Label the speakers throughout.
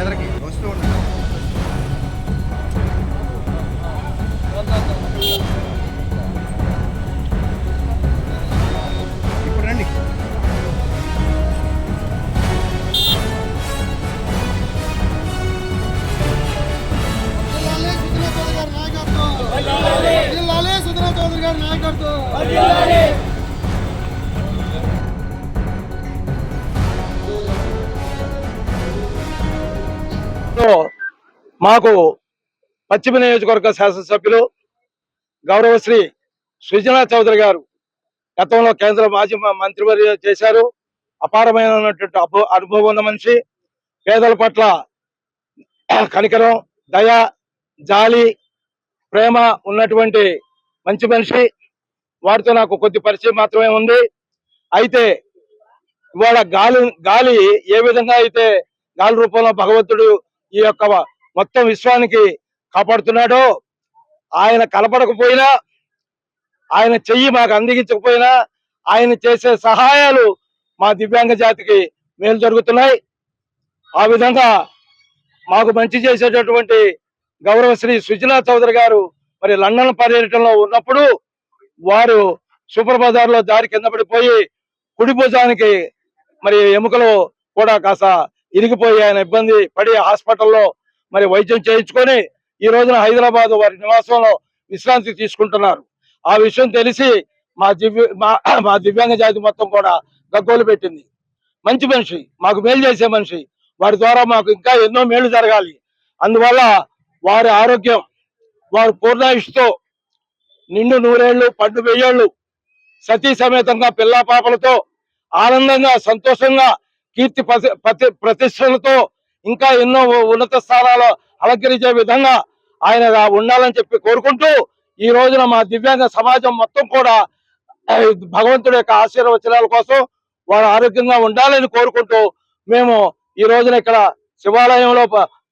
Speaker 1: ఎదరికి వస్తూ ఉంటారు ఇప్పుడు రండి.
Speaker 2: నాయకత్వం. జిల్లాలే చౌదరి గారి నాయకత్వం.
Speaker 3: మాకు పశ్చిమ నియోజకవర్గ శాసనసభ్యులు గౌరవశ్రీ సుజనా చౌదరి గారు గతంలో కేంద్ర మాజీ మంత్రివర్య చేశారు. అపారమైనటువంటి అనుభవం ఉన్న మనిషి. పేదల పట్ల కనికరం దయ జాలి ప్రేమ ఉన్నటువంటి మంచి మనిషి. వారితో నాకు కొద్ది పరిచయం మాత్రమే ఉంది. అయితే ఇవాళ గాలి గాలి ఏ విధంగా అయితే గాలి రూపంలో భగవంతుడు ఈ యొక్క మొత్తం విశ్వానికి కాపాడుతున్నాడో. ఆయన కలపడకపోయినా ఆయన చెయ్యి మాకు అందించకపోయినా ఆయన చేసే సహాయాలు మా దివ్యాంగ జాతికి మేలు జరుగుతున్నాయి. ఆ విధంగా మాకు మంచి చేసేటటువంటి గౌరవశ్రీ సుజనా చౌదరి గారు మరి లండన్ పర్యటనలో ఉన్నప్పుడు వారు సూపర్ బజార్లో దారి కింద పడిపోయి కుడి భుజానికి మరి ఎముకలు కూడా కాస్త ఇరిగిపోయి ఆయన ఇబ్బంది పడి హాస్పిటల్లో మరి వైద్యం చేయించుకొని ఈ రోజున హైదరాబాద్ వారి నివాసంలో విశ్రాంతి తీసుకుంటున్నారు. ఆ విషయం తెలిసి మా దివ్య మా మా దివ్యాంగ జాతి మొత్తం కూడా గగ్గోలు పెట్టింది. మంచి మనిషి మాకు మేలు చేసే మనిషి. వారి ద్వారా మాకు ఇంకా ఎన్నో మేలు జరగాలి. అందువల్ల వారి ఆరోగ్యం వారు పూర్ణాయుష్తో నిండు నూరేళ్ళు పండు వెయ్యేళ్ళు సతీ సమేతంగా పిల్లా పాపలతో ఆనందంగా సంతోషంగా కీర్తి ప్రతి- ప్రతిష్టలతో ఇంకా ఎన్నో ఉన్నత స్థానాలు అలంకరించే విధంగా ఆయన ఉండాలని చెప్పి కోరుకుంటూ ఈ రోజున మా దివ్యాంగ సమాజం మొత్తం కూడా భగవంతుడి యొక్క ఆశీర్వచనాల కోసం వారు ఆరోగ్యంగా ఉండాలని కోరుకుంటూ మేము ఈ రోజున ఇక్కడ శివాలయంలో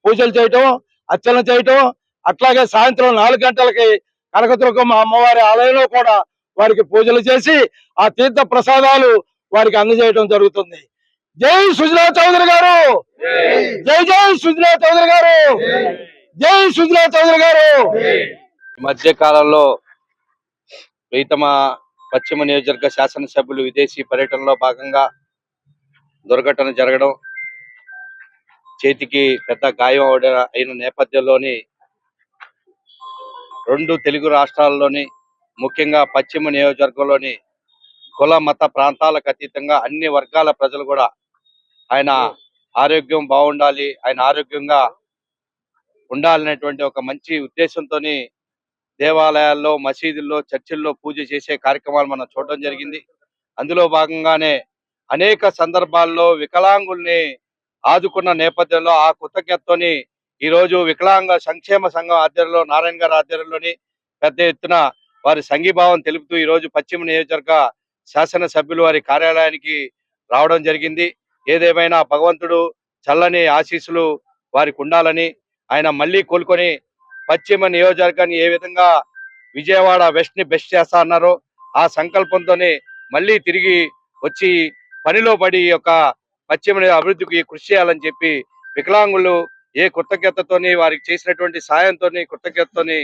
Speaker 3: పూజలు చేయటం అర్చన చేయటం అట్లాగే సాయంత్రం నాలుగు గంటలకి కనకదుర్గమ్మ అమ్మవారి ఆలయంలో కూడా వారికి పూజలు చేసి ఆ తీర్థ ప్రసాదాలు వారికి అందజేయడం జరుగుతుంది. జై సుజనా చౌదరి గారు! జై జై సుజనా చౌదరి గారు! జై సుజనా చౌదరి గారు!
Speaker 4: ఈ మధ్య కాలంలో ప్రీతమ పశ్చిమ నియోజకవర్గ శాసనసభ్యులు విదేశీ పర్యటనలో భాగంగా దుర్ఘటన జరగడం చేతికి పెద్ద గాయం అవడం అయిన నేపథ్యంలోని రెండు తెలుగు రాష్ట్రాల్లోని ముఖ్యంగా పశ్చిమ నియోజకవర్గంలోని కుల మత ప్రాంతాలకు అతీతంగా అన్ని వర్గాల ప్రజలు కూడా ఆయన ఆరోగ్యం బాగుండాలి ఆయన ఆరోగ్యంగా ఉండాలనేటువంటి ఒక మంచి ఉద్దేశంతోని దేవాలయాల్లో మసీదుల్లో చర్చిల్లో పూజ చేసే కార్యక్రమాలు మనం చూడడం జరిగింది. అందులో భాగంగానే అనేక సందర్భాల్లో వికలాంగుల్ని ఆదుకున్న నేపథ్యంలో ఆ కృతజ్ఞతతోని ఈ రోజు వికలాంగ సంక్షేమ సంఘం ఆధ్వర్యంలో నారాయణ గారి ఆధ్వర్యంలోని పెద్ద ఎత్తున వారి సంఘీభావం తెలుపుతూ ఈ రోజు పశ్చిమ నియోజకవర్గ శాసన సభ్యులు వారి కార్యాలయానికి రావడం జరిగింది. ఏదేమైనా భగవంతుడు చల్లని ఆశీస్సులు వారికి ఉండాలని ఆయన మళ్ళీ కోలుకొని పశ్చిమ నియోజకవర్గాన్ని ఏ విధంగా విజయవాడ వెస్ట్ని బెస్ట్ చేస్తా అన్నారో ఆ సంకల్పంతోనే మళ్ళీ తిరిగి వచ్చి పనిలో పడి యొక్క పశ్చిమ అభివృద్ధికి కృషి చేయాలని చెప్పి వికలాంగులు ఏ కృతజ్ఞతతోని వారికి చేసినటువంటి సాయంతోని కృతజ్ఞతతోని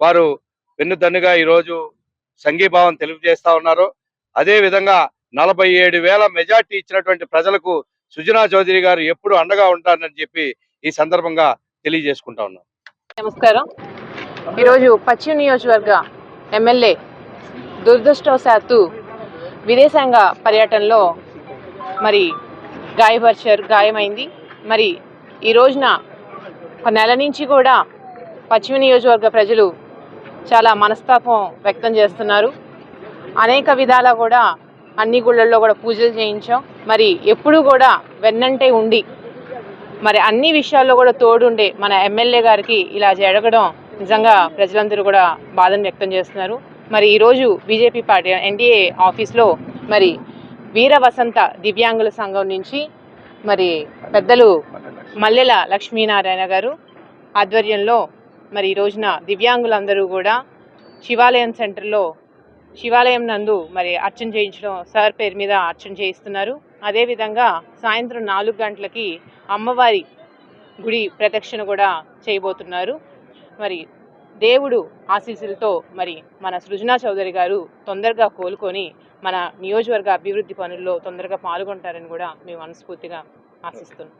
Speaker 4: వారు వెన్నుదన్నుగా ఈ రోజు సంఘీభావం తెలియజేస్తా ఉన్నారు. అదే విధంగా నలభై ఏడు వేల మెజార్టీ ఇచ్చినటువంటి ప్రజలకు సుజనా చౌదరి గారు ఎప్పుడు అండగా ఉంటారని చెప్పి ఈ సందర్భంగా తెలియజేసుకుంటా ఉన్నాం.
Speaker 5: నమస్కారం. ఈరోజు పశ్చిమ నియోజకవర్గ ఎమ్మెల్యే దురదృష్టవశాత్తు విదేశాంగ పర్యటనలో మరి గాయపరిచారు గాయమైంది. మరి ఈ రోజున ఒక నెల నుంచి కూడా పశ్చిమ నియోజకవర్గ ప్రజలు చాలా మనస్తాపం వ్యక్తం చేస్తున్నారు. అనేక విధాలా కూడా అన్ని గుళ్ళల్లో కూడా పూజలు చేయించాం. మరి ఎప్పుడూ కూడా వెన్నంటే ఉండి మరి అన్ని విషయాల్లో కూడా తోడుండే మన ఎమ్మెల్యే గారికి ఇలా జరగడం నిజంగా ప్రజలందరూ కూడా బాధను వ్యక్తం చేస్తున్నారు. మరి ఈరోజు బీజేపీ పార్టీ ఎన్డీఏ ఆఫీస్లో మరి వీర వసంత దివ్యాంగుల సంఘం నుంచి మరి పెద్దలు మల్లెల లక్ష్మీనారాయణ గారు ఆధ్వర్యంలో మరి ఈ రోజున దివ్యాంగులందరూ కూడా శివాలయం సెంటర్లో శివాలయం నందు మరి అర్చన చేయించడం సార్ పేరు మీద అర్చన చేయిస్తున్నారు. అదేవిధంగా సాయంత్రం నాలుగు గంటలకి అమ్మవారి గుడి ప్రదక్షిణ కూడా చేయబోతున్నారు. మరి దేవుడు ఆశీస్సులతో మరి మన సృజనా చౌదరి గారు తొందరగా కోలుకొని మన నియోజకవర్గ అభివృద్ధి పనుల్లో తొందరగా పాల్గొంటారని కూడా మేము మనస్ఫూర్తిగా ఆశిస్తున్నాం.